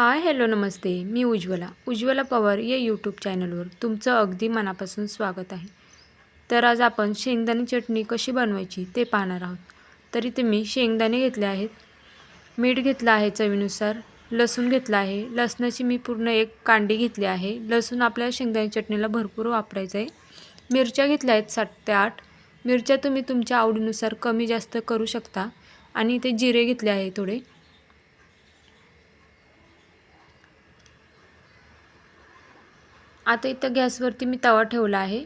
हाय hello नमस्ते. मी उज्ज्वला. उज्ज्वला पवार या यूट्यूब चॅनलवर तुमचं अगदी मनापासून स्वागत आहे. तर आज आपण शेंगदाणे चटणी कशी बनवायची ते पाहणार आहोत. तर इथे मी शेंगदाणे घेतले आहेत मीठ घेतलं आहे चवीनुसार लसूण घेतलं आहे. लसणाची मी पूर्ण एक कांडी घेतली आहे. लसूण आपल्या शेंगदाणे चटणीला भरपूर वापरायचं आहे. मिरच्या घेतल्या आहेत सात ते आठ. मिरच्या तुम्ही तुमच्या आवडीनुसार कमी जास्त करू शकता. आणि इथे जिरे घेतले आहे थोडे. आता इथं गॅसवरती मी तवा ठेवला आहे.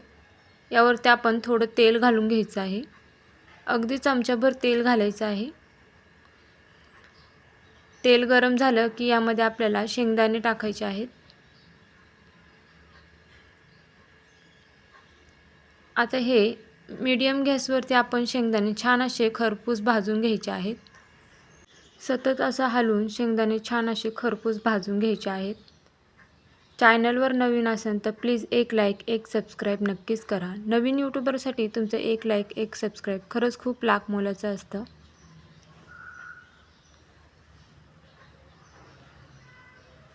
यावरती आपण थोडं तेल घालून घ्यायचं आहे. अगदी चमच्याभर तेल घालायचं आहे. तेल गरम झालं की यामध्ये आपल्याला शेंगदाणे टाकायचे आहेत. आता हे मीडियम गॅसवरती आपण शेंगदाणे छान असे खरपूस भाजून घ्यायचे आहेत. सतत असं हलवून शेंगदाणे छान असे खरपूस भाजून घ्यायचे आहेत. चॅनलवर नवीन असेल तर प्लीज एक लाईक एक सबस्क्राईब नक्कीच करा. नवीन यूट्यूबरसाठी तुमचं एक लाईक एक सबस्क्राईब खरंच खूप लाख मोलाचं असतं.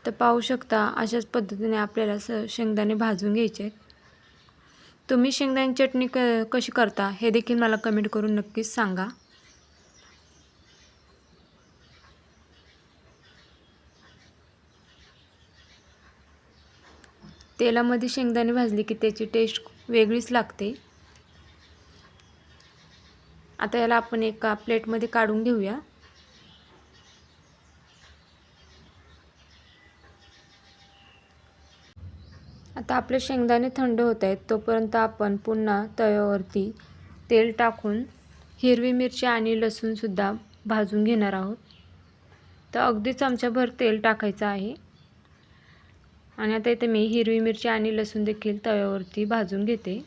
तर पाहू शकता अशाच पद्धतीने आपल्याला स शेंगदाणे भाजून घ्यायचे आहेत. तुम्ही शेंगदाणे चटणी क कशी करता हे देखील मला कमेंट करून नक्कीच सांगा. तेलामध्ये शेंगदाणे भाजले की त्याची टेस्ट वेगळीच लागते. आता याला आपण एका प्लेटमध्ये काढून घेऊया. आता आपले शेंगदाणे थंड होत आहेत तोपर्यंत आपण पुन्हा तव्यावरती तेल टाकून हिरवी मिरची आणि लसूणसुद्धा भाजून घेणार आहोत. तर अगदी चमच्याभर तेल टाकायचं आहे. आणि आता इथे मी हिरवी मिरची आणि लसूण देखील तव्यावरती भाजून घेते.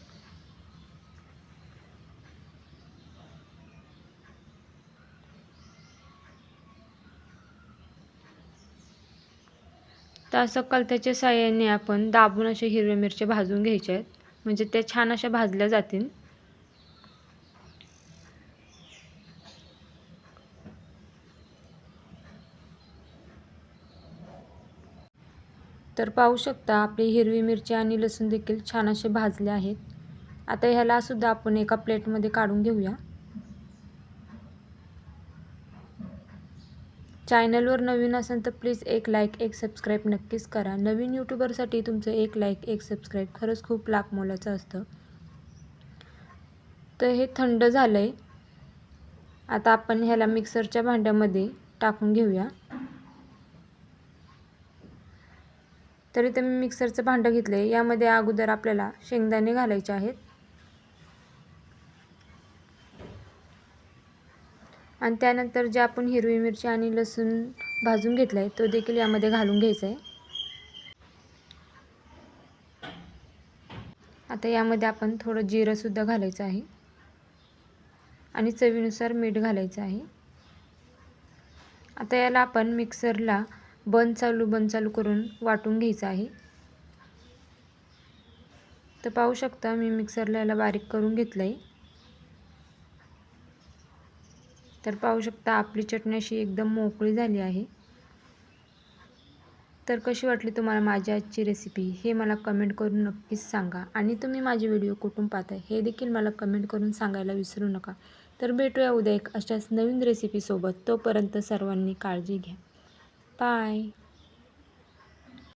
तर असं कलत्याच्या साह्याने आपण दाबून अशा हिरव्या मिरच्या भाजून घ्यायच्या आहेत. म्हणजे त्या छान अशा भाजल्या जातील. तर पाहू शकता आपली हिरवी मिरची आणि लसूण देखील छान असे भाजले आहेत. आता ह्यालासुद्धा आपण एका प्लेटमध्ये काढून घेऊया. चॅनलवर नवीन असेल तर प्लीज एक लाईक एक सबस्क्राईब नक्कीच करा. नवीन यूट्यूबरसाठी तुमचं एक लाईक एक सबस्क्राईब खरंच खूप लाख मोलाचं असतं. तर हे थंड झालं आहे आता आपण ह्याला मिक्सरच्या भांड्यामध्ये टाकून घेऊया. तर इथे मी मिक्सरचं भांडं घेतलं आहे यामध्ये अगोदर आपल्याला शेंगदाणे घालायचे आहेत. आणि त्यानंतर जे आपण हिरवी मिरची आणि लसूण भाजून घेतला आहे तो देखील यामध्ये घालून घ्यायचा आहे. आता यामध्ये आपण थोडं जिरंसुद्धा घालायचं आहे. आणि चवीनुसार मीठ घालायचं आहे. आता याला आपण मिक्सरला बंद चालू बंद चालू करून वाटून घ्यायचं आहे. तर पाहू शकता मी मिक्सरला याला बारीक करून घेतलं आहे तर पाहू शकता आपली चटणी अशी एकदम मोकळी झाली आहे. तर कशी वाटली तुम्हाला माझी आजची रेसिपी हे मला कमेंट करून नक्कीच सांगा. आणि तुम्ही माझे व्हिडिओ कुठून पाहताय हे देखील मला कमेंट करून सांगायला विसरू नका. तर भेटूया उद्या एक अशाच नवीन रेसिपीसोबत तोपर्यंत सर्वांनी काळजी घ्या. Bye.